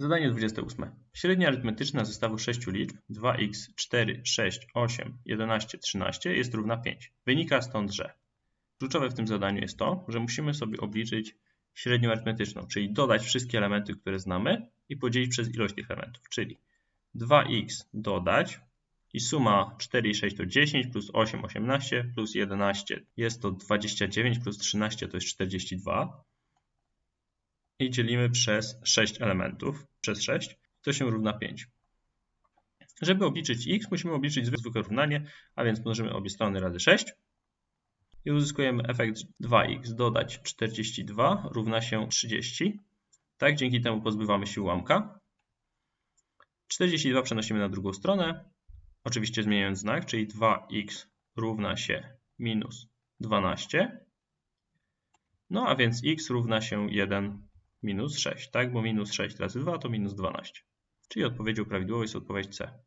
Zadanie 28. Średnia arytmetyczna zestawu 6 liczb 2x, 4, 6, 8, 11, 13 jest równa 5. Wynika stąd, że kluczowe w tym zadaniu jest to, że musimy sobie obliczyć średnią arytmetyczną, czyli dodać wszystkie elementy, które znamy i podzielić przez ilość tych elementów, czyli 2x dodać i suma 4 i 6 to 10 plus 8 18 plus 11 jest to 29 plus 13 to jest 42 i dzielimy przez 6 elementów, przez 6, to się równa 5. Żeby obliczyć x, musimy obliczyć zwykłe równanie, a więc mnożymy obie strony razy 6 i uzyskujemy efekt 2x dodać 42 równa się 30. Tak, dzięki temu pozbywamy się ułamka. 42 przenosimy na drugą stronę, oczywiście zmieniając znak, czyli 2x równa się minus 12. No a więc x równa się 1 minus 6, tak? Bo minus 6 razy 2 to minus 12. Czyli odpowiedzią prawidłową jest odpowiedź C.